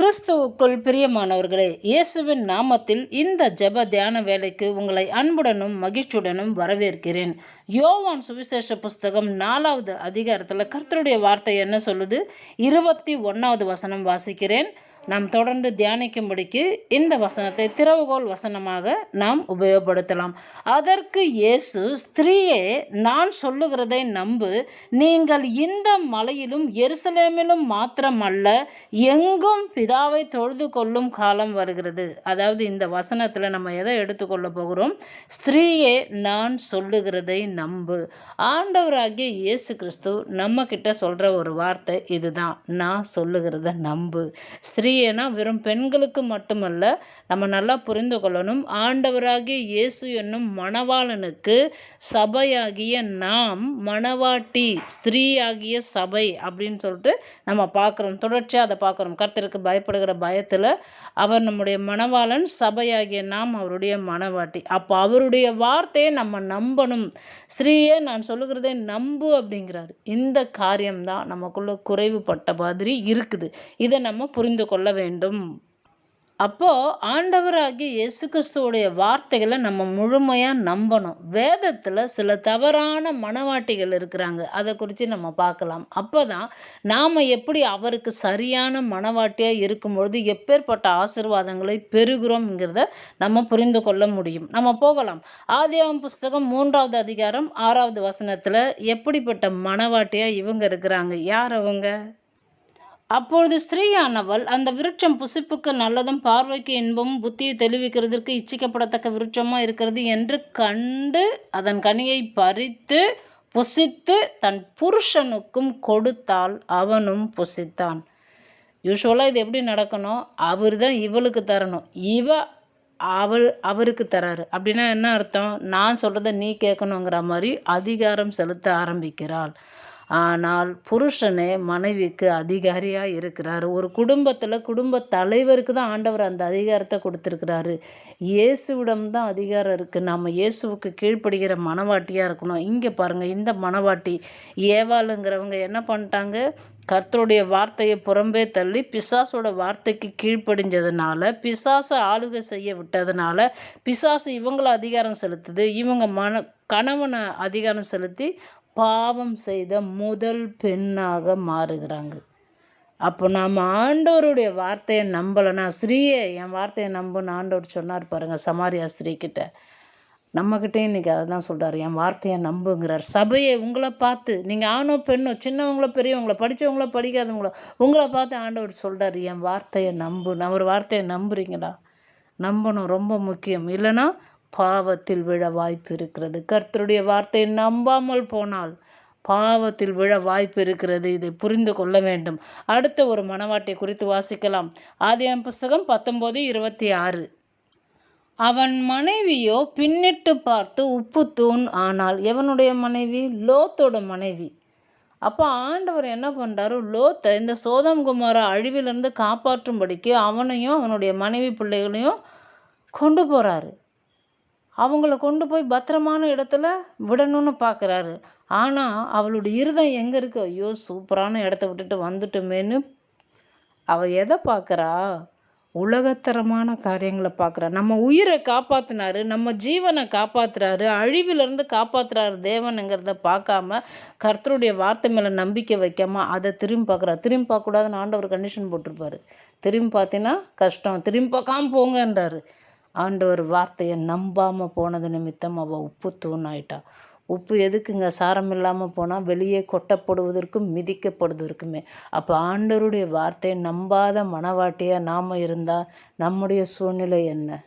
கிறிஸ்துவுக்குள் பிரியமானவர்களே இயேசுவின் நாமத்தில் இந்த ஜெப தியான வேலைக்கு உங்களை அன்புடனும் மகிழ்ச்சியுடனும் வரவேற்கிறேன். யோவான் சுவிசேஷ புஸ்தகம் நாலாவது அதிகாரத்தில் கர்த்தருடைய வார்த்தை என்ன சொல்லுது? இருபத்தி ஒன்றாவது வசனம் வாசிக்கிறேன். நாம் தொடர்ந்து தியானிக்கும்படிக்கு இந்த வசனத்தை திறவுகோல் வசனமாக நாம் உபயோகப்படுத்தலாம். அதற்கு இயேசு ஸ்திரீயே நான் சொல்லுகிறதை நம்பு. நீங்கள் இந்த மலையிலும் எருசலேமிலும் மாத்திரமல்ல எங்கும் பிதாவை தொழுது கொள்ளும் காலம் வருகிறது. அதாவது இந்த வசனத்தில் நம்ம எதை எடுத்துக்கொள்ள போகிறோம்? ஸ்திரீயே நான் சொல்லுகிறதை நம்பு. ஆண்டவராகிய இயேசு கிறிஸ்து நம்ம கிட்ட சொல்கிற ஒரு வார்த்தை இதுதான். நான் சொல்லுகிறத நம்பு. ஏன்னா வெறும் பெண்களுக்கு மட்டுமல்ல நம்ம நல்லா புரிந்து கொள்ளணும். ஆண்டவராகிய இயேசு என்னும் மணவாளனுக்கு சபையாகிய நாம் மணவாட்டி ஸ்திரீயாகிய சபை அப்படின்னு சொல்லிட்டு நம்ம பார்க்குறோம். தொடர்ச்சியாக அதை பார்க்குறோம். கர்த்தருக்கு பயப்படுகிற பயத்தில் அவர் நம்முடைய மணவாளன் சபையாகிய நாம் அவருடைய மணவாட்டி. அப்போ அவருடைய வார்த்தையை நம்ம நம்பணும். ஸ்திரீயே நான் சொல்லுகிறதே நம்பு அப்படிங்கிறாரு. இந்த காரியம்தான் நமக்குள்ள குறைவுபட்ட மாதிரி இருக்குது. இதை நம்ம புரிந்து கொள்ள வேண்டும் அப்போது ஆண்டவராகிய இயேசு கிறிஸ்துவோடைய வார்த்தைகளை நம்ம முழுமையாக நம்பணும். வேதத்தில் சில தவறான மனவாட்டிகள் இருக்கிறாங்க. அதை குறித்து நம்ம பார்க்கலாம். அப்போ தான் நாம் எப்படி அவருக்கு சரியான மனவாட்டியாக இருக்கும்பொழுது எப்பேற்பட்ட ஆசிர்வாதங்களை பெறுகிறோம்ங்கிறத நம்ம புரிந்து கொள்ள முடியும். நம்ம போகலாம். ஆதியாவம் புஸ்தகம் மூன்றாவது அதிகாரம் ஆறாவது வசனத்தில் எப்படிப்பட்ட மனவாட்டியாக இவங்க இருக்கிறாங்க? யார் அவங்க? அப்பொழுது ஸ்திரீயானவள் அந்த விருட்சம் புசிப்புக்கு நல்லதும் பார்வைக்கு இன்பமும் புத்தியை தெளிவிக்கிறதற்கு இச்சிக்கப்படத்தக்க விருட்சமாக இருக்கிறது என்று கண்டு அதன் கனியை பறித்து புசித்து தன் புருஷனுக்கும் கொடுத்தால் அவனும் புசித்தான். யூஸ்வலாக இது எப்படி நடக்கணும்? அவர் தான் இவளுக்கு தரணும். இவ அவள் அவருக்கு தராரு. அப்படின்னா என்ன அர்த்தம்? நான் சொல்கிறத நீ கேட்கணுங்கிற மாதிரி அதிகாரம் செலுத்த ஆரம்பிக்கிறாள். ஆனால் புருஷனே மனைவிக்கு அதிகாரியாக இருக்கிறார். ஒரு குடும்பத்தில் குடும்ப தலைவருக்கு தான் ஆண்டவர் அந்த அதிகாரத்தை கொடுத்துருக்கிறாரு. இயேசுவிடம் தான் அதிகாரம் இருக்குது நம்ம இயேசுவுக்கு கீழ்ப்படுகிற மனவாட்டியாக இருக்கணும். இங்கே பாருங்கள் இந்த மனவாட்டி. ஏவாளுங்கிறவங்க என்ன பண்ணிட்டாங்க? கர்த்தருடைய வார்த்தையை புறம்பே தள்ளி பிசாசோட வார்த்தைக்கு கீழ்ப்படிஞ்சதுனால பிசாசை ஆளுகை செய்ய விட்டதுனால பிசாசு இவங்கள அதிகாரம் செலுத்துது. இவங்க மன கணவனை அதிகாரம் செலுத்தி பாவம் செய்த முதல் பெண்ணாக மாறுகிறாங்க. அப்போ நாம் ஆண்டவருடைய வார்த்தையை நம்பலைன்னா ஸ்ரீயே என் வார்த்தையை நம்புன்னு ஆண்டவர் சொன்னார் பாருங்கள் சமாரியா ஸ்ரீக்கிட்ட நம்மக்கிட்டே இன்றைக்கி அதை தான் சொல்கிறார் என் வார்த்தையை நம்புங்கிறார். சபையை உங்களை பார்த்து நீங்கள் ஆணோ பெண்ணோ சின்னவங்களோ பெரியவங்களோ படித்தவங்களோ படிக்காதவங்களோ உங்களை பார்த்து ஆண்டவர் சொல்கிறார் என் வார்த்தையை நம்பு நான் ஒரு வார்த்தையை நம்புறீங்களா? நம்பணும் ரொம்ப முக்கியம். இல்லைன்னா பாவத்தில் விழ வாய்ப்பு இருக்கிறது கர்த்தருடைய வார்த்தையை நம்பாமல் போனால் பாவத்தில் விழ வாய்ப்பு இருக்கிறது இதை புரிந்து கொள்ள வேண்டும். அடுத்த ஒரு மனவாட்டை குறித்து வாசிக்கலாம். ஆதியம் புஸ்தகம் பத்தொம்போது இருபத்தி ஆறு. அவன் மனைவியோ பின்னிட்டு பார்த்து உப்பு தூண் ஆனால் எவனுடைய மனைவி? லோத்தோட மனைவி. அப்போ ஆண்டவர் என்ன பண்ணுறாரு லோத்தை இந்த சோதம் குமார அழிவிலிருந்து காப்பாற்றும்படிக்கு அவனையும் அவனுடைய மனைவி பிள்ளைகளையும் கொண்டு போகிறாரு அவங்கள கொண்டு போய் பத்திரமான இடத்துல விடணும்னு பார்க்குறாரு ஆனால் அவளுடைய இருதம் எங்கே இருக்கு? ஐயோ சூப்பரான இடத்த விட்டுட்டு வந்துட்டோமேன்னு அவள் எதை பார்க்குறா உலகத்தரமான காரியங்களை பார்க்குறா நம்ம உயிரை காப்பாற்றினாரு நம்ம ஜீவனை காப்பாற்றுறாரு அழிவிலிருந்து காப்பாற்றுறாரு தேவனுங்கிறத பார்க்காம கர்த்தருடைய வார்த்தை மேலே நம்பிக்கை வைக்காம அதை திரும்பி பார்க்குறா திரும்பி பார்க்கக்கூடாதுன்னு ஆண்டவர் கண்டிஷன் போட்டிருப்பாரு. திரும்பி பார்த்தீங்கன்னா கஷ்டம். திரும்பி பார்க்காம போங்கன்றாரு. ஆண்டவர் வார்த்தையை நம்பாமல் போனது நிமித்தம் அவள் உப்பு தூணாயிட்டா. உப்பு எதுக்குங்க? சாரம் இல்லாமல் போனால் வெளியே கொட்டப்படுவதற்கும் மிதிக்கப்படுவதற்குமே. அப்போ ஆண்டவருடைய வார்த்தையை நம்பாத மனவாட்டியாக நாம் இருந்தால் நம்முடைய சூழ்நிலை என்ன?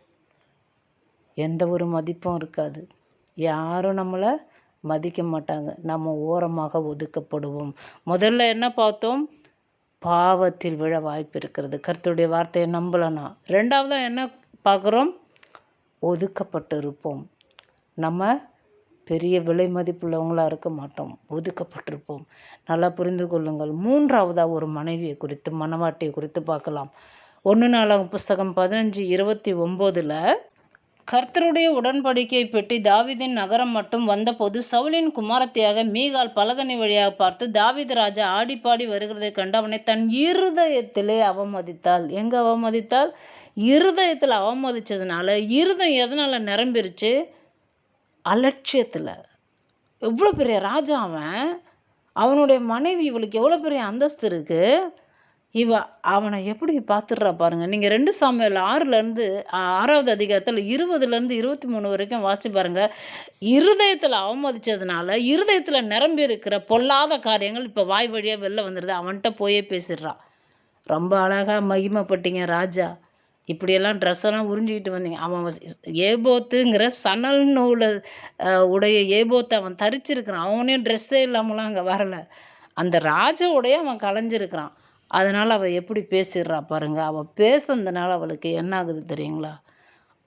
எந்த ஒரு மதிப்பும் இருக்காது. யாரும் நம்மளை மதிக்க மாட்டாங்க. நம்ம ஓரமாக ஒதுக்கப்படுவோம். முதல்ல என்ன பார்த்தோம்? பாவத்தில் விழ வாய்ப்பு இருக்கிறது. கருத்துடைய வார்த்தையை நம்பலனா. ரெண்டாவதாக என்ன பார்க்குறோம் ஒதுக்கப்பட்டிருப்போம். நம்ம பெரிய விலை மதிப்புள்ளவங்களாக இருக்க மாட்டோம். ஒதுக்கப்பட்டிருப்போம். நல்லா புரிந்து கொள்ளுங்கள். மூன்றாவதாக ஒரு மனைவியை குறித்து மனவாட்டியை குறித்து பார்க்கலாம். ஒன்று நாளாம் புஸ்தகம் பதினஞ்சு இருபத்தி ஒம்போதில் கர்த்தருடைய உடன்படிக்கை பெட்டி தாவிதின் நகரம் மட்டும் வந்தபோது சவுலின் குமாரத்தியாக மீகால் பலகனி வழியாக பார்த்து தாவித ராஜா ஆடிப்பாடி வருகிறதை கண்டு அவனை தன் இருதயத்திலே அவமதித்தாள். எங்கே அவமதித்தாள்? இருதயத்தில் அவமதித்ததுனால இருதயம் எதனால் நிரம்பிருச்சு? அலட்சியத்தில். எவ்வளோ பெரிய ராஜா அவன்? அவனுடைய மனைவி இவளுக்கு எவ்வளோ பெரிய அந்தஸ்து இருக்குது இவ அவனை எப்படி பார்த்துடுறா பாருங்க. நீங்கள் ரெண்டு சாமியில் ஆறுலேருந்து ஆறாவது அதிகாரத்தில் இருபதுலேருந்து இருபத்தி மூணு வரைக்கும் வாசி பாருங்க. இருதயத்தில் அவமதிச்சதுனால இருதயத்தில் நிரம்பி இருக்கிற பொல்லாத காரியங்கள் இப்போ வாய் வழியாக வெளில வந்துடுது அவன்கிட்ட போயே பேசிடுறான் ரொம்ப அழகாக மகிமைப்பட்டீங்க ராஜா. இப்படியெல்லாம் ட்ரெஸ்ஸெல்லாம் உறிஞ்சிக்கிட்டு வந்தீங்க. அவன் ஏபோத்துங்கிற சணல் நூலை உடைய ஏபோத்தை அவன் தரிச்சிருக்கிறான். அவனே ட்ரெஸ்ஸே இல்லாமலாம் அங்கே வரலை. அந்த ராஜ உடைய அவன் கலைஞ்சிருக்கிறான். அதனால் அவள் எப்படி பேசிடுறா பாருங்கள் அவள் பேசுனதுனால அவளுக்கு என்ன ஆகுது தெரியுங்களா?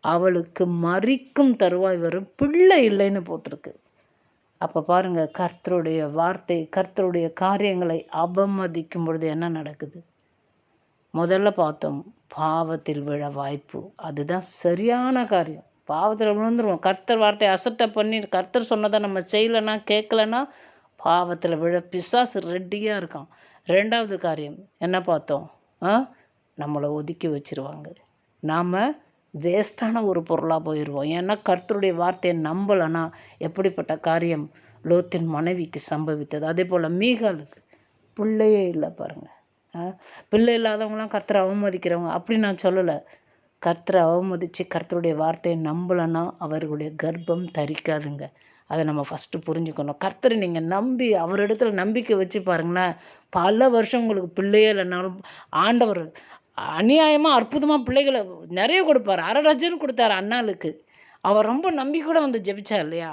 அவளுக்கு மறிக்கும் தருவாய் வரும். பிள்ளை இல்லைன்னு போட்டிருக்கு. அப்போ பாருங்கள் கர்த்தருடைய வார்த்தை கர்த்தருடைய காரியங்களை அவமதிக்கும் பொழுது என்ன நடக்குது? முதல்ல பார்த்தோம் பாவத்தில் விழ வாய்ப்பு. அதுதான் சரியான காரியம். பாவத்தில் விழுந்துருவோம். கர்த்தர் வார்த்தையை அசட்டை பண்ணி கர்த்தர் சொன்னதை நம்ம செய்யலைன்னா கேட்கலன்னா பாவத்தில் விழ பிசாசு ரெட்டியாக இருக்கான். ரெண்டாவது காரியம் என்ன பார்த்தோம்? ஆ? நம்மளை ஒதுக்கி வச்சுருவாங்க. நாம் வேஸ்ட்டான ஒரு பொருளாக போயிடுவோம் ஏன்னா கர்த்தருடைய வார்த்தையை நம்பலைன்னா எப்படிப்பட்ட காரியம் லோத்தின் மனைவிக்கு சம்பவித்தது? அதே போல் மீகாலுக்கு பிள்ளையே இல்லை பாருங்கள் பிள்ளை இல்லாதவங்களாம் கர்த்தரை அவமதிக்கிறவங்க. அப்படி நான் சொல்லலை. கர்த்தரை அவமதித்து கர்த்தருடைய வார்த்தையை நம்பலைன்னா அவர்களுடைய கர்ப்பம் தரிக்காதுங்க. அதை நம்ம ஃபஸ்ட்டு புரிஞ்சுக்கணும். கர்த்தரை நீங்கள் நம்பி அவரிடத்துல நம்பிக்கை வச்சு பாருங்களேன். பல வருஷம் உங்களுக்கு பிள்ளையே இல்லைனாலும் ஆண்டவர் அநியாயமாக அற்புதமாக பிள்ளைகளை நிறைய கொடுப்பார். அரை டஜன் கொடுத்தாரு அண்ணாளுக்கு அவர் ரொம்ப நம்பி கூட வந்து ஜெபிச்சா இல்லையா?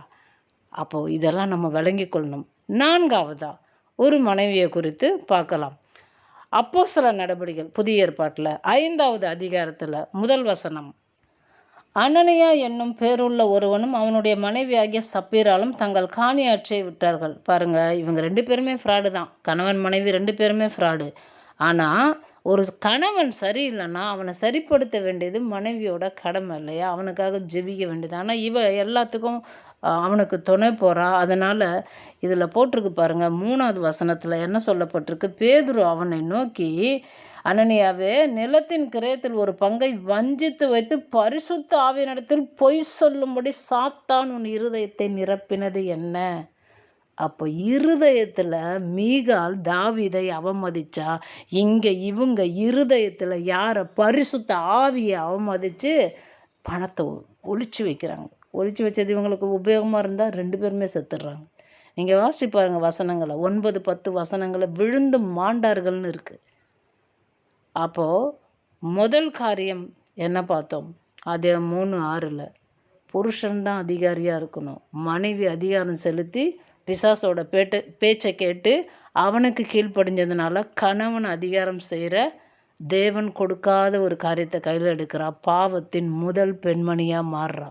அப்போது இதெல்லாம் நம்ம விளங்கி கொள்ளணும். நான்காவதா ஒரு மனைவியை குறித்து பார்க்கலாம். அப்போ சில நடவடிக்கைகள் புதிய ஏற்பாட்டில் ஐந்தாவது அதிகாரத்தில் முதல் வசனம். அனனியா என்னும் பேருள்ள ஒருவனும் அவனுடைய மனைவியாகிய சப்பீராலும் தங்கள் காணியாற்றை விட்டார்கள். பாருங்கள் இவங்க ரெண்டு பேருமே ஃப்ராடு தான். கணவன் மனைவி ரெண்டு பேருமே ஃப்ராடு ஆனால் ஒரு கணவன் சரியில்லைன்னா அவனை சரிப்படுத்த வேண்டியது மனைவியோட கடமை இல்லையா? அவனுக்காக ஜெபிக்க வேண்டியது. ஆனால் இவ எல்லாத்துக்கும் அவனுக்கு துணை போகிறா அதனால் இதில் போட்டிருக்கு பாருங்கள் மூணாவது வசனத்தில் என்ன சொல்லப்பட்டிருக்கு? பேதுரு அவனை நோக்கி அனனியாவே நிலத்தின் கிரயத்தில் ஒரு பங்கை வஞ்சித்து வைத்து பரிசுத்த ஆவியனிடத்தில் பொய் சொல்லும்படி சாத்தான் உன் இருதயத்தை நிரப்பினது என்ன? அப்போ இருதயத்தில் மீகால் தாவிதை அவமதிச்சா இங்கே இவங்க இருதயத்தில் யாரை பரிசுத்த ஆவியை அவமதித்து பணத்தை ஒழிச்சு வைக்கிறாங்க. ஒழிச்சு வச்சது இவங்களுக்கு உபயோகமாக இருந்தால் ரெண்டு பேருமே செத்துடுறாங்க. நீங்கள் வாசி பாருங்கள் வசனங்களை. ஒன்பது பத்து வசனங்களை விழுந்து மாண்டார்கள்னு இருக்குது அப்போது முதல் காரியம் என்ன பார்த்தோம்? அதே மூணு ஆறில். புருஷன்தான் அதிகாரியாக இருக்கணும். மனைவி அதிகாரம் செலுத்தி பிசாசோட பேட்டை பேச்சை கேட்டு அவனுக்கு கீழ்ப்படிஞ்சதுனால கணவன் அதிகாரம் செய்கிற தேவன் கொடுக்காத ஒரு காரியத்தை கையில் எடுக்கிறா. பாவத்தின் முதல் பெண்மணியாக மாறுறா.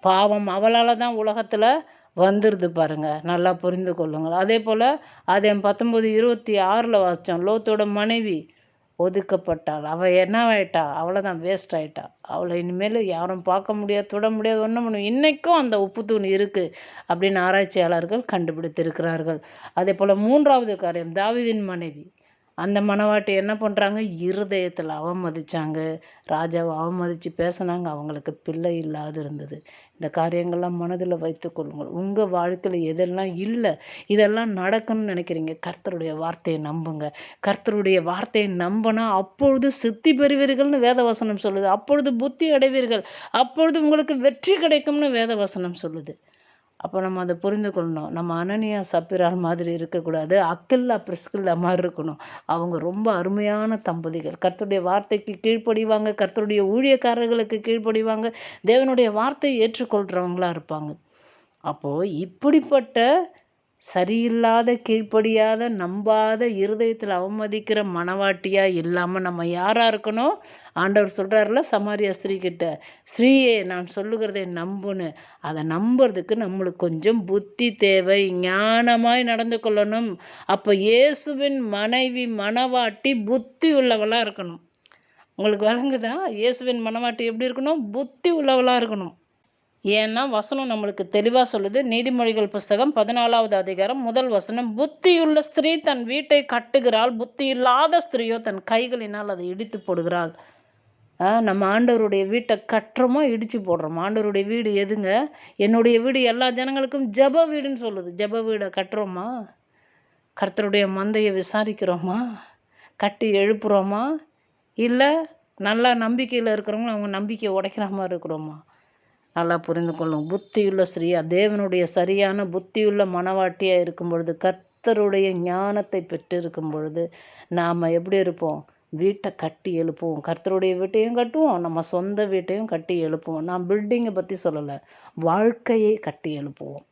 பாவம் அவளால் தான் உலகத்தில் வந்துடுது பாருங்கள் நல்லா புரிந்து கொள்ளுங்கள். அதே போல் அதே பத்தொம்போது இருபத்தி ஆறில் வாசித்தோம் லோத்தோட மனைவி ஒதுக்கப்பட்டாள். அவள் என்ன ஆயிட்டா அவ்வளோதான் வேஸ்ட் ஆகிட்டா அவளை இனிமேல் யாரும் பார்க்க முடியாது தொட முடியாது ஒன்றும் முடியும் இன்றைக்கும் அந்த உப்பு தூண் இருக்குது அப்படின்னு ஆராய்ச்சியாளர்கள் கண்டுபிடித்திருக்கிறார்கள். அதே போல் மூன்றாவது காரியம் தாவிதின் மனைவி. அந்த மனவாட்டி என்ன பண்ணுறாங்க இருதயத்தில் அவமதித்தாங்க ராஜாவை அவமதித்து பேசினாங்க. அவங்களுக்கு பிள்ளை இல்லாது இருந்தது இந்த காரியங்கள்லாம் மனதில் வைத்து கொள்ளுங்கள். உங்கள் வாழ்க்கையில் எதெல்லாம் இல்லை இதெல்லாம் நடக்கணும்னு நினைக்கிறீங்க கர்த்தருடைய வார்த்தையை நம்புங்க. கர்த்தருடைய வார்த்தையை நம்பினா அப்பொழுது சித்தி பெறுவீர்கள்னு வேதவசனம் சொல்லுது. அப்பொழுது புத்தி அடைவீர்கள். அப்பொழுது உங்களுக்கு வெற்றி கிடைக்கும்னு வேதவசனம் சொல்லுது. அப்போ நம்ம அதை புரிந்து கொள்ளணும் நம்ம அனனியா சப்பிரால் மாதிரி இருக்கக்கூடாது. அக்கில்லா பிரிஸ்கில்லா மாதிரி இருக்கணும். அவங்க ரொம்ப அருமையான தம்பதிகள். கர்த்தருடைய வார்த்தைக்கு கீழ்ப்படிவாங்க. கர்த்தருடைய ஊழியக்காரர்களுக்கு கீழ்ப்படிவாங்க. தேவனுடைய வார்த்தையை ஏற்றுக்கொள்கிறவங்களாக இருப்பாங்க. அப்போது இப்படிப்பட்ட சரியில்லாத கீழ்ப்படியாத நம்பாத இருதயத்தில் அவமதிக்கிற மனவாட்டியாக இல்லாமல் நம்ம யாராக இருக்கணும்? ஆண்டவர் சொல்கிறாருல சமாரியா ஸ்ரீ கிட்ட ஸ்ரீயே நான் சொல்லுகிறதை நம்புன்னு. அதை நம்புறதுக்கு நம்மளுக்கு கொஞ்சம் புத்தி தேவை ஞானமாய் நடந்து கொள்ளணும். அப்போ இயேசுவின் மனைவி மனவாட்டி புத்தி உள்ளவளாக இருக்கணும். உங்களுக்கு வழங்குதா? இயேசுவின் மனவாட்டி எப்படி இருக்கணும்? புத்தி உள்ளவளாக இருக்கணும். ஏன்னா வசனம் நம்மளுக்கு தெளிவாக சொல்லுது. நீதிமொழிகள் புஸ்தகம் பதினாலாவது அதிகாரம் முதல் வசனம் புத்தியுள்ள ஸ்திரீ தன் வீட்டை கட்டுகிறாள் புத்தி இல்லாத ஸ்திரீயோ தன் கைகளினால் அதை இடித்து போடுகிறாள். நம்ம ஆண்டவருடைய வீட்டை கட்டுறோமோ இடித்து போடுறோம்? ஆண்டவருடைய வீடு எதுங்க? என்னுடைய வீடு எல்லா ஜனங்களுக்கும் ஜப வீடுன்னு சொல்லுது. ஜப வீடை கட்டுறோமா? கர்த்தருடைய மந்தையை விசாரிக்கிறோமா? கட்டி எழுப்புகிறோமா இல்லை நல்லா நம்பிக்கையில் இருக்கிறவங்களும் அவங்க நம்பிக்கையை உடைக்கிற மாதிரி இருக்கிறோமா? நல்லா புரிந்து கொள்ளும். புத்தியுள்ள ஸ்ரீயா தேவனுடைய சரியான புத்தியுள்ள மனவாட்டியாக இருக்கும் பொழுது கர்த்தருடைய ஞானத்தை பெற்று இருக்கும் பொழுது நாம் எப்படி இருப்போம்? வீட்டை கட்டி எழுப்புவோம். கர்த்தருடைய வீட்டையும் கட்டுவோம். நம்ம சொந்த வீட்டையும் கட்டி எழுப்புவோம். நான் பில்டிங்கை பற்றி சொல்லலை. வாழ்க்கையை கட்டி எழுப்புவோம்.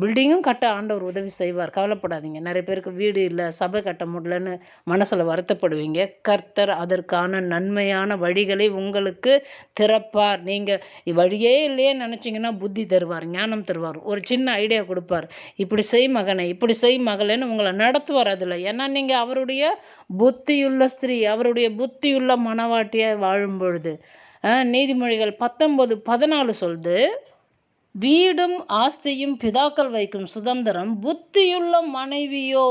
பில்டிங்கும் கட்ட ஆண்டவர் உதவி செய்வார். கவலைப்படாதீங்க. நிறைய பேருக்கு வீடு இல்லை சபை கட்ட முடியலன்னு மனசில் வருத்தப்படுவீங்க. கர்த்தர் அதற்கான நன்மையான வழிகளை உங்களுக்கு திறப்பார். நீங்கள் வழியே இல்லையே நினச்சிங்கன்னா புத்தி தருவார் ஞானம் தருவார். ஒரு சின்ன ஐடியா கொடுப்பார். இப்படி செய் மகனை இப்படி செய் மகளேன்னு உங்களை நடத்துவார் அதில். ஏன்னா நீங்கள் அவருடைய புத்தியுள்ள ஸ்திரீ அவருடைய புத்தியுள்ள மனவாட்டியாக வாழும் பொழுது நீதிமொழிகள் பத்தொம்பது பதினாலு சொல்லுது வீடும் ஆஸ்தியும் பிதாக்கள் வைக்கும் சுதந்திரம் புத்தியுள்ள மனைவியோ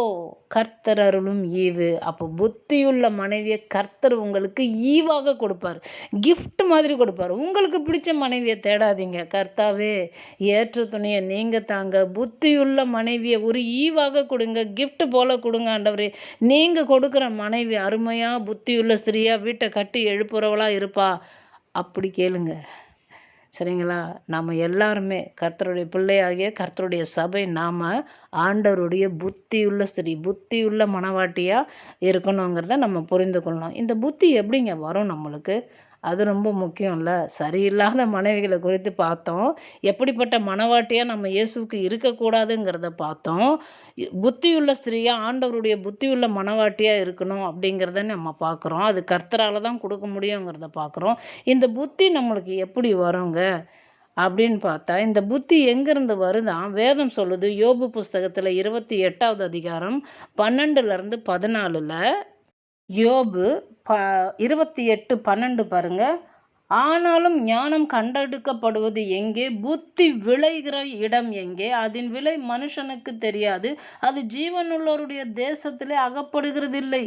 கர்த்தர் அருளும் ஈவு. அப்போ புத்தியுள்ள மனைவியை கர்த்தர் உங்களுக்கு ஈவாக கொடுப்பார். கிஃப்ட் மாதிரி கொடுப்பார். உங்களுக்கு பிடிச்ச மனைவியை தேடாதீங்க. கர்த்தாவே ஏற்ற துணியை நீங்கள் தாங்க. புத்தியுள்ள மனைவியை ஒரு ஈவாக கொடுங்க. கிஃப்ட் போல் கொடுங்க ஆண்டவரே. நீங்கள் கொடுக்குற மனைவி அருமையாக புத்தியுள்ள ஸ்திரியாக வீட்டை கட்டி எழுப்புறவளாக இருப்பா. அப்படி கேளுங்கள் சரிங்களா? நம்ம எல்லாருமே கர்த்தருடைய பிள்ளையாகிய கர்த்தருடைய சபை நாம் ஆண்டவருடைய புத்தியுள்ள ஸ்திரீ புத்தியுள்ள மனவாட்டியாக இருக்கணுங்கிறத நம்ம புரிந்து கொள்ளணும். இந்த புத்தி எப்படிங்க வரும் நம்மளுக்கு? அது ரொம்ப முக்கியம் இல்லை சரியில்லாத மனைவிகளை குறித்து பார்த்தோம். எப்படிப்பட்ட மனவாட்டியாக நம்ம இயேசுக்கு இருக்கக்கூடாதுங்கிறத பார்த்தோம். புத்தியுள்ள ஸ்திரீயாக ஆண்டவருடைய புத்தியுள்ள மனவாட்டியாக இருக்கணும் அப்படிங்கிறத நம்ம பார்க்குறோம். அது கர்த்தரால் தான் கொடுக்க முடியுங்கிறத பார்க்குறோம். இந்த புத்தி நம்மளுக்கு எப்படி வருங்க? அப்படின்னு பார்த்தா இந்த புத்தி எங்கேருந்து வருதான் வேதம் சொல்லுது யோபு புஸ்தகத்தில் இருபத்தி எட்டாவது அதிகாரம் பன்னெண்டுலேருந்து பதினாலில் யோபு ப இருபத்தி எட்டு பன்னெண்டு பாருங்க. ஆனாலும் ஞானம் கண்டெடுக்கப்படுவது எங்கே? புத்தி விளைகிற இடம் எங்கே? அதன் விலை மனுஷனுக்கு தெரியாது. அது ஜீவனுள்ளோருடைய தேசத்திலே அகப்படுகிறதில்லை.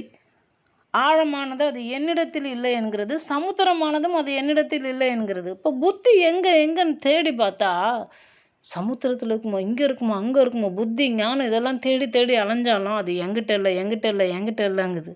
ஆழமானது அது என்னிடத்தில் இல்லை என்கிறது. சமுத்திரமானதும் அது என்னிடத்தில் இல்லை என்கிறது. இப்போ புத்தி எங்கே எங்கன்னு தேடி பார்த்தா சமுத்திரத்தில் இருக்குமோ இங்கே இருக்குமோ அங்கே இருக்குமோ புத்தி ஞானம் இதெல்லாம் தேடி தேடி அலைஞ்சாலும் அது எங்கிட்ட இல்லை எங்கிட்ட இல்லை எங்கிட்ட இல்லைங்குது.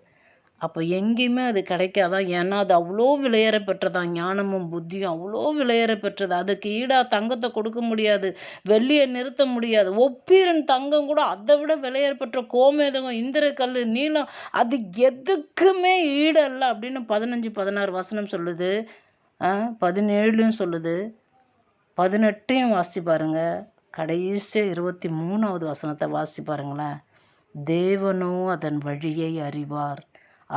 அப்போ எங்கேயுமே அது கிடைக்காதான் ஏன்னா அது அவ்வளோ விலையேற பெற்றதான் ஞானமும் புத்தியும் அவ்வளோ விலையேற பெற்றது. அதுக்கு ஈடாக தங்கத்தை கொடுக்க முடியாது. வெள்ளியை நிறுத்த முடியாது. ஒப்பீரன் தங்கம் கூட அதை விட விலையேற பெற்ற கோமேதகம் இந்திரக்கல் நீளம் அது எதுக்குமே ஈடல்ல அப்படின்னு பதினஞ்சு பதினாறு வசனம் சொல்லுது. பதினேழுலையும் சொல்லுது. பதினெட்டையும் வாசி பாருங்கள் கடைசியாக இருபத்தி மூணாவது வசனத்தை வாசி பாருங்களேன். தேவனோ அதன் வழியை அறிவார்.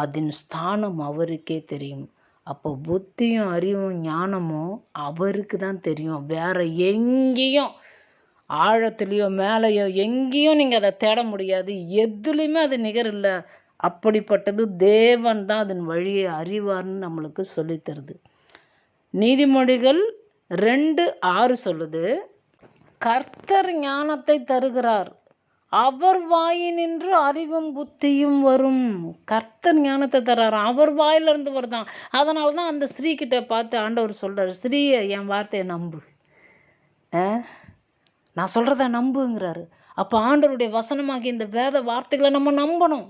அதன் ஸ்தானம் அவருக்கே தெரியும். அப்போ புத்தியும் அறிவும் ஞானமும் அவருக்கு தான் தெரியும். வேற எங்கேயும் ஆழத்துலேயோ மேலேயோ எங்கேயும் நீங்கள் அதை தேட முடியாது. எதுலேயுமே அது நிகர் இல்லை அப்படிப்பட்டது தேவன் தான் அதன் வழியை அறிவார்னு நம்மளுக்கு சொல்லித்தருது நீதிமொழிகள் ரெண்டு ஆறு சொல்லுது கர்த்தர் ஞானத்தை தருகிறார். அவர் வாயினின்று அறிவும் புத்தியும் வரும். கர்த்தர் ஞானத்தை தர்றாரு அவர் வாயிலிருந்து வருதான். அதனால தான் அந்த ஸ்திரீ பார்த்து ஆண்டவர் சொல்கிறார் ஸ்ரீயை என் வார்த்தையை நம்பு. நான் சொல்கிறத நம்புங்கிறாரு. அப்போ ஆண்டவருடைய வசனமாகி இந்த வேத வார்த்தைகளை நம்ம நம்பணும்.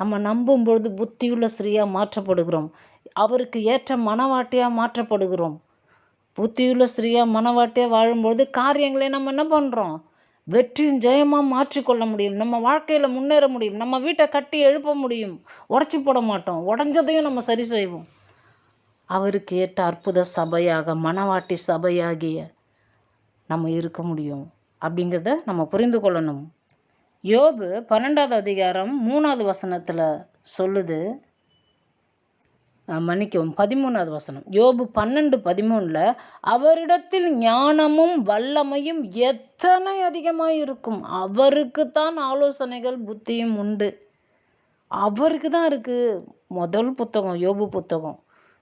நம்ம நம்பும் பொழுது புத்தியுள்ள ஸ்ரீயாக மாற்றப்படுகிறோம். அவருக்கு ஏற்ற மனவாட்டியாக மாற்றப்படுகிறோம். புத்தியுள்ள ஸ்ரீயாக மனவாட்டியாக வாழும்பொழுது காரியங்களை நம்ம என்ன பண்ணுறோம் வெற்றியும் ஜெயமாக மாற்றிக்கொள்ள முடியும். நம்ம வாழ்க்கையில் முன்னேற முடியும். நம்ம வீட்டை கட்டி எழுப்ப முடியும். உடச்சி போட மாட்டோம். உடஞ்சதையும் நம்ம சரி செய்வோம். அவருக்கு ஏற்ற அற்புத சபையாக மனவாட்டி சபையாகிய நம்ம இருக்க முடியும் அப்படிங்கிறத நம்ம புரிந்து கொள்ளணும். யோபு பன்னெண்டாவது அதிகாரம் மூணாவது வசனத்தில் சொல்லுது மன்னிக்கவும் பதிமூணாவது வசனம். யோபு பன்னெண்டு பதிமூணில் அவரிடத்தில் ஞானமும் வல்லமையும் எத்தனை அதிகமாக இருக்கும் அவருக்கு தான் ஆலோசனைகள் புத்தியும் உண்டு. அவருக்கு தான் இருக்குது முதல் புத்தகம் யோபு புத்தகம்.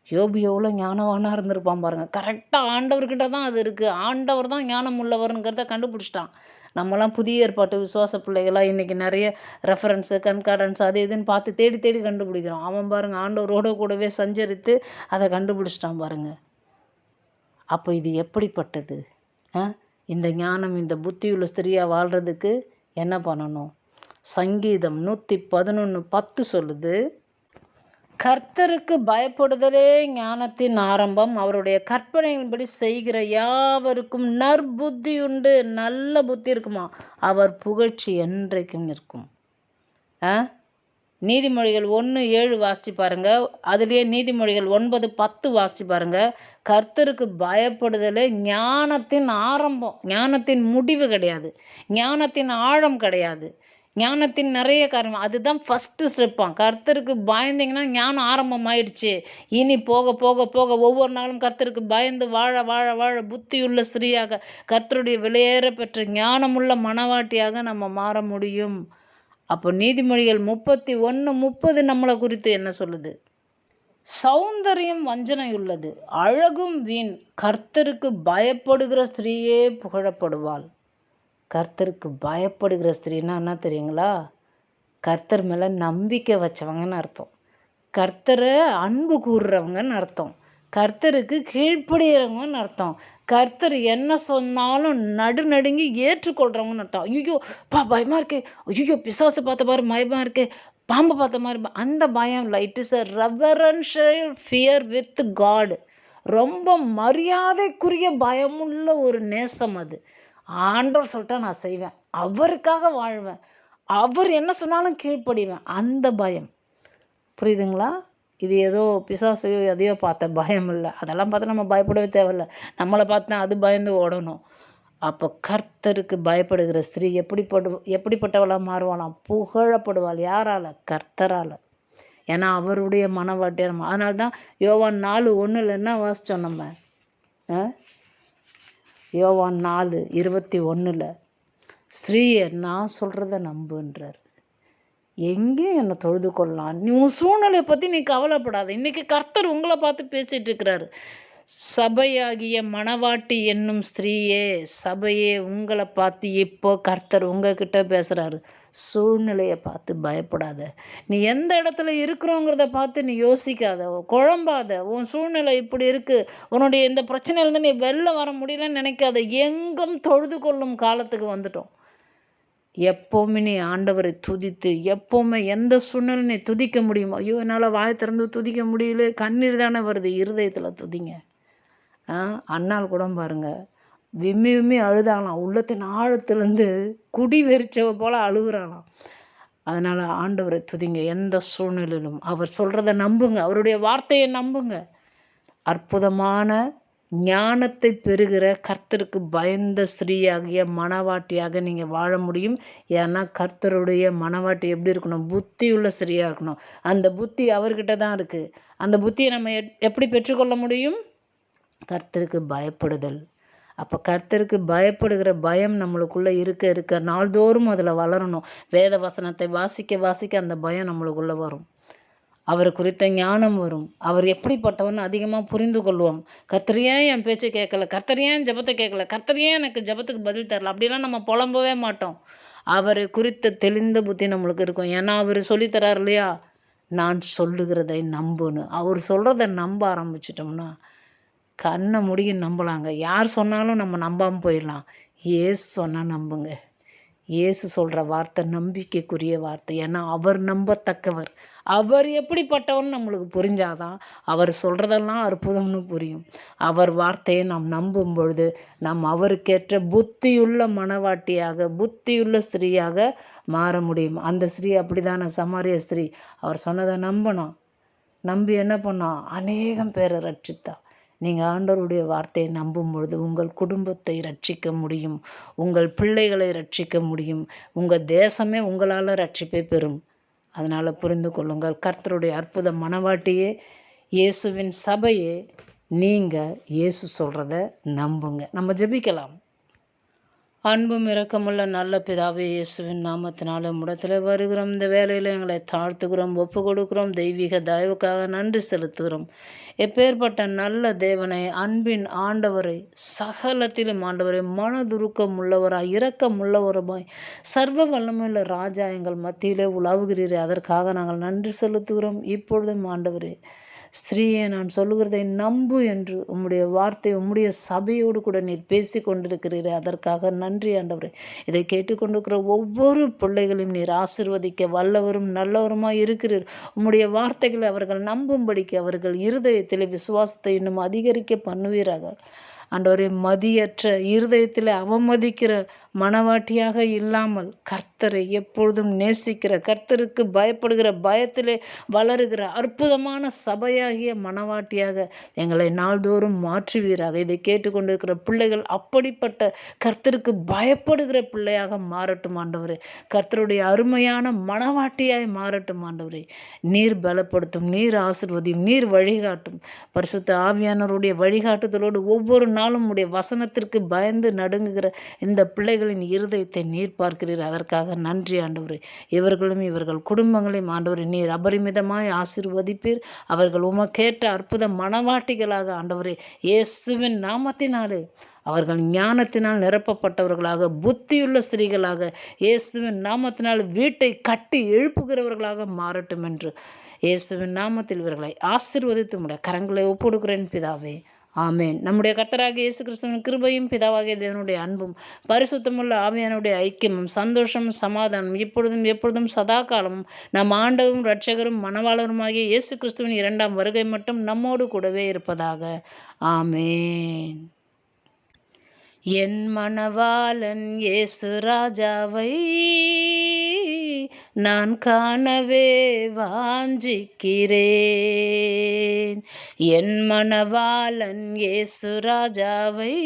யோபு எவ்வளோ ஞானவானாக இருந்திருப்பான் பாருங்கள் கரெக்டாக ஆண்டவர்கிட்ட தான் அது இருக்குது ஆண்டவர் தான் ஞானம் உள்ளவருங்கிறத கண்டுபிடிச்சிட்டான். நம்மலாம் புதிய ஏற்பாட்டு விசுவாச பிள்ளைகளாக இன்றைக்கி நிறைய ரெஃபரன்ஸு கன்கார்டன்ஸ் அது இதுன்னு பார்த்து தேடி தேடி கண்டுபிடிக்கிறோம். அவன் பாருங்கள் ஆண்டவரோட கூடவே சஞ்சரித்து அதை கண்டுபிடிச்சிட்டான் பாருங்கள் அப்போ இது எப்படிப்பட்டது? ஆ? இந்த ஞானம் இந்த புத்தியுள்ள ஸ்திரியாக வாழ்கிறதுக்கு என்ன பண்ணணும்? சங்கீதம் நூற்றி பதினொன்று பத்து சொல்லுது. கர்த்தருக்கு பயப்படுதலே ஞானத்தின் ஆரம்பம். அவருடைய கற்பனையின்படி செய்கிற யாவருக்கும் நற்புத்தி உண்டு. நல்ல புத்தி இருக்குமா? அவர் புகழ்ச்சி என்றைக்கும் நிற்கும். ஆ? நீதிமொழிகள் ஒன்று ஏழு வாசித்து பாருங்க. அதுலேயே நீதிமொழிகள் ஒன்பது பத்து வாசித்து பாருங்க. கர்த்தருக்கு பயப்படுதலே ஞானத்தின் ஆரம்பம். ஞானத்தின் முடிவு கிடையாது. ஞானத்தின் ஆழம் கிடையாது. ஞானத்தின் நிறைய காரணம். அதுதான் ஃபஸ்ட்டு ஸ்டெப்பான் கர்த்தருக்கு பயந்தீங்கன்னா ஞானம் ஆரம்பமாயிடுச்சு. இனி போக போக போக ஒவ்வொரு நாளும் கர்த்தருக்கு பயந்து வாழ வாழ வாழ புத்தியுள்ள ஸ்திரீயாக கர்த்தருடைய விலையேற பெற்ற ஞானமுள்ள மனவாட்டியாக நம்ம மாற முடியும். அப்போ நீதிமொழிகள் முப்பத்தி ஒன்று முப்பது நம்மளை குறித்து என்ன சொல்லுது? சௌந்தரியம் வஞ்சனை உள்ளது. அழகும் வீண். கர்த்தருக்கு பயப்படுகிற ஸ்திரீயே புகழப்படுவாள். கர்த்தருக்கு பயப்படுகிற ஸ்திரீனா என்ன தெரியுங்களா? கர்த்தர் மேலே நம்பிக்கை வச்சவங்கன்னு அர்த்தம். கர்த்தரை அன்பு கூறுறவங்கன்னு அர்த்தம். கர்த்தருக்கு கீழ்ப்படுகிறவங்கன்னு அர்த்தம். கர்த்தர் என்ன சொன்னாலும் நடு நடுங்கி ஏற்றுக்கொள்கிறவங்கன்னு அர்த்தம். ஐயோ பா பயமாக இருக்கே. ஐயோ பிசாசு பார்த்த மாதிரி பயமாக இருக்கே. பாம்பு பார்த்த மாதிரி அந்த பயம் இல்லை it is a reverential fear with காடு ரொம்ப மரியாதைக்குரிய பயமுள்ள ஒரு நேசம் அது. ஆண்டவர் சொல்லிட்டா நான் செய்வேன். அவருக்காக வாழ்வேன். அவர் என்ன சொன்னாலும் கீழ்ப்படிவேன். அந்த பயம். புரியுதுங்களா? இது ஏதோ பிசாசையோ எதையோ பார்த்த பயம் இல்லை. அதெல்லாம் பார்த்து நம்ம பயப்படவே தேவையில்ல. நம்மளை பார்த்தா அது பயந்து ஓடணும். அப்போ கர்த்தருக்கு பயப்படுகிற ஸ்திரீ எப்படிப்படு எப்படிப்பட்டவளாக மாறுவாளாம் புகழப்படுவாள். யாரால்? கர்த்தரால். ஏன்னா அவருடைய மனவாட்டியாக நம்ம. அதனால தான் யோவான் நாலு ஒன்றில் என்ன வாசித்தோம் நம்ம? யோவான் நாலு இருபத்தி ஒன்றில் ஸ்திரீயை நான் சொல்கிறத நம்புன்றார். எங்கேயும் என்னை தொழுது கொள்ளலாம்? நீ உன் சூழ்நிலையை பற்றி நீ கவலைப்படாத. இன்றைக்கி கர்த்தர் உங்களை பார்த்து பேசிகிட்டு இருக்கிறாரு. சபையாகிய மணவாட்டி என்னும் ஸ்திரீயே சபையே உங்களை பார்த்து இப்போ கர்த்தர் உங்ககிட்ட பேசுகிறாரு சூழ்நிலையை பார்த்து பயப்படாத. நீ எந்த இடத்துல இருக்கிறோங்கிறத பார்த்து நீ யோசிக்காத. குழம்பாத. உன் சூழ்நிலை இப்படி இருக்குது உன்னுடைய இந்த பிரச்சனையிலேருந்து நீ வெளில வர முடியலன்னு நினைக்காத. எங்கும் தொழுது கொள்ளும் காலத்துக்கு வந்துட்டோம். எப்போவுமே நீ ஆண்டவரை துதித்து எப்போவுமே எந்த சூழ்நிலை நீ துதிக்க முடியுமோ? ஐயோ என்னால் வாய் திறந்து துதிக்க முடியல. கண்ணீர் தானே வருது. இருதயத்தில் துதிங்க. அண்ணாள் கூட பாருங்கள் விம்மி விம்மி அழுதாங்களாம். உள்ளத்தின் ஆழத்துலேருந்து குடி வெறிச்சவ போல் அழுகுறாங்களாம். அதனால் ஆண்டவரை துதிங்க. எந்த சூழ்நிலையிலும் அவர் சொல்கிறத நம்புங்க. அவருடைய வார்த்தையை நம்புங்க. அற்புதமான ஞானத்தை பெறுகிற கர்த்தருக்கு பயந்த ஸ்திரீயாகிய மனவாட்டியாக நீங்கள் வாழ முடியும். ஏன்னா கர்த்தருடைய மனவாட்டி எப்படி இருக்கணும்? புத்தி உள்ள ஸ்திரீயாக இருக்கணும். அந்த புத்தி அவர்கிட்ட தான் இருக்குது அந்த புத்தியை நம்ம எப்படி பெற்றுக்கொள்ள முடியும்? கர்த்தருக்கு பயப்படுதல். அப்போ கர்த்தருக்கு பயப்படுகிற பயம் நம்மளுக்குள்ளே இருக்க இருக்க நாள்தோறும் அதில் வளரணும். வேத வசனத்தை வாசிக்க வாசிக்க அந்த பயம் நம்மளுக்குள்ளே வரும். அவர் குறித்த ஞானம் வரும். அவர் எப்படிப்பட்டவன் அதிகமாக புரிந்து கொள்வோம். கர்த்தரையே என் பேச்சை கேட்கல? கர்த்தரையே என் ஜபத்தை கேட்கல? கர்த்தரையே எனக்கு ஜபத்துக்கு பதில் தரல? அப்படிலாம் நம்ம புலம்பவே மாட்டோம். அவரை குறித்த தெளிந்த புத்தி நம்மளுக்கு இருக்கும். ஏன்னா அவர் சொல்லித்தரார் இல்லையா? நான் சொல்லுகிறதை நம்புன்னு. அவர் சொல்கிறத நம்ப ஆரம்பிச்சிட்டோம்னா கண்ணை முடிய நம்பலாங்க. யார் சொன்னாலும் நம்ம நம்பாமல் போயிடலாம். ஏசு சொன்னால் நம்புங்க. இயேசு சொல்கிற வார்த்தை நம்பிக்கைக்குரிய வார்த்தை. ஏன்னா அவர் நம்பத்தக்கவர். அவர் எப்படிப்பட்டவர்னு நம்மளுக்கு புரிஞ்சாதான் அவர் சொல்கிறதெல்லாம் அற்புதம்னு புரியும். அவர் வார்த்தையை நாம் நம்பும் பொழுது நாம் அவருக்கேற்ற புத்தியுள்ள மனவாட்டியாக புத்தியுள்ள ஸ்திரீயாக மாற முடியும். அந்த ஸ்திரீ அப்படிதான? சமாரிய ஸ்திரீ. அவர் சொன்னதை நம்பணும். நம்பி என்ன பண்ணோம்? அநேகம் பேரை ரட்சித்தா. நீங்கள் ஆண்டவருடைய வார்த்தையை நம்பும் பொழுது உங்கள் குடும்பத்தை ரட்சிக்க முடியும். உங்கள் பிள்ளைகளை ரட்சிக்க முடியும். உங்கள் தேசமே உங்களால் ரட்சிப்பை பெறும். அதனால் புரிந்து கொள்ளுங்கள். கர்த்தருடைய அற்புத மனவாட்டியே இயேசுவின் சபையே நீங்கள் இயேசு சொல்கிறத நம்புங்க. நம்ம ஜெபிக்கலாம். அன்பும் இரக்கமுள்ள நல்ல பிதாவே இயேசுவின் நாமத்தினால முடத்தில் வருகிறோம். இந்த வேலையில் எங்களை தாழ்த்துகிறோம் ஒப்பு கொடுக்கிறோம் தெய்வீக தயவுக்காக நன்றி செலுத்துகிறோம். எப்பேற்பட்ட நல்ல தேவனை அன்பின் ஆண்டவரை சகலத்திலும் ஆண்டவரை மனதுருக்கம் உள்ளவராய் இரக்கம் உள்ளவருமாய் சர்வ வல்லமையுள்ள ராஜா எங்கள் மத்தியிலே உலாவுகிறீரே. அதற்காக நாங்கள் நன்றி செலுத்துகிறோம். இப்பொழுதும் ஆண்டவரே ஸ்திரீயை நான் சொல்லுகிறதை நம்பு என்று உம்முடைய வார்த்தை உம்முடைய சபையோடு கூட நீர் பேசி கொண்டிருக்கிறீர். அதற்காக நன்றி ஆண்டவரே. இதை கேட்டுக்கொண்டிருக்கிற ஒவ்வொரு பிள்ளைகளையும் நீர் ஆசிர்வதிக்க வல்லவரும் நல்லவருமாய் இருக்கிறீர். உம்முடைய வார்த்தைகளை அவர்கள் நம்பும்படிக்கு அவர்கள் இருதயத்தில் விசுவாசத்தை இன்னும் அதிகரிக்க பண்ணுவீராக. ஆண்டவரே மதியற்ற இருதயத்தில் அவமதிக்கிற மனவாட்டியாக இல்லாமல் கர்த்தரை எப்பொழுதும் நேசிக்கிற கர்த்தருக்கு பயப்படுகிற பயத்திலே வளருகிற அற்புதமான சபையாகிய மனவாட்டியாக எங்களை நாள்தோறும் மாற்றுவீராக. இதை கேட்டுக்கொண்டிருக்கிற பிள்ளைகள் அப்படிப்பட்ட கர்த்தருக்கு பயப்படுகிற பிள்ளையாக மாறட்டும் ஆண்டவரே. கர்த்தருடைய அருமையான மனவாட்டியாய் மாறட்டும் ஆண்டவரே. நீர் பலப்படுத்தும் நீர் ஆசிர்வதியும் நீர் வழிகாட்டும். பரிசுத்த ஆவியானவருடைய வழிகாட்டுதலோடு ஒவ்வொரு நாளும் உடைய வசனத்திற்கு பயந்து நடுங்குகிற இந்த பிள்ளைகளின் இருதயத்தை நீர் பார்க்கிறீர். அதற்காக நன்றி ஆண்டவரே. இவர்களும் இவர்கள் குடும்பங்களையும் ஆண்டவரை நீர் அபரிமிதமாய் ஆசிர்வதிப்பீர். அவர்கள் உமக்கேற்ற அற்புத மனவாட்டிகளாக ஆண்டவரே இயேசுவின் நாமத்தினாலே அவர்கள் ஞானத்தினால் நிரப்பப்பட்டவர்களாக புத்தியுள்ள ஸ்திரீகளாக இயேசுவின் நாமத்தினால் வீட்டை கட்டி எழுப்புகிறவர்களாக மாறட்டும் என்று இயேசுவின் நாமத்தில் இவர்களை ஆசிர்வதித்து முட கரங்களை ஒப்புடுகிறேன் பிதாவே. ஆமேன். நம்முடைய கர்த்தராக இயேசு கிறிஸ்துவின் கிருபையும் பிதாவாகிய தேவனுடைய அன்பும் பரிசுத்தமுள்ள ஆவியானுடைய ஐக்கியமும் சந்தோஷம் சமாதானம் இப்பொழுதும் எப்பொழுதும் சதா காலமும் நம் ஆண்டவும் இரட்சகரும் மனவாளருமாகிய இயேசு கிறிஸ்துவின் இரண்டாம் வருகை மட்டும் நம்மோடு கூடவே இருப்பதாக. ஆமேன். என் மணவாளன் இயேசு ராஜாவை நான் காணவே வாஞ்சிக்கிறேன். என் மணவாளன் இயேசு ராஜாவை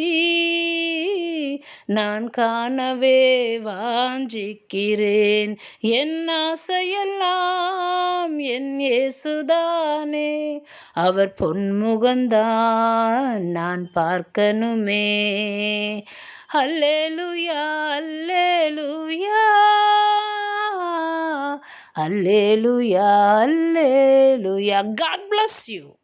நான் காணவே வாஞ்சிக்கிறேன். என் ஆசையெல்லாம் என் இயேசுதானே அவர் பொன்முகந்தான் நான் பார்க்கணுமே. Hallelujah, Hallelujah, Hallelujah, Hallelujah. God bless you.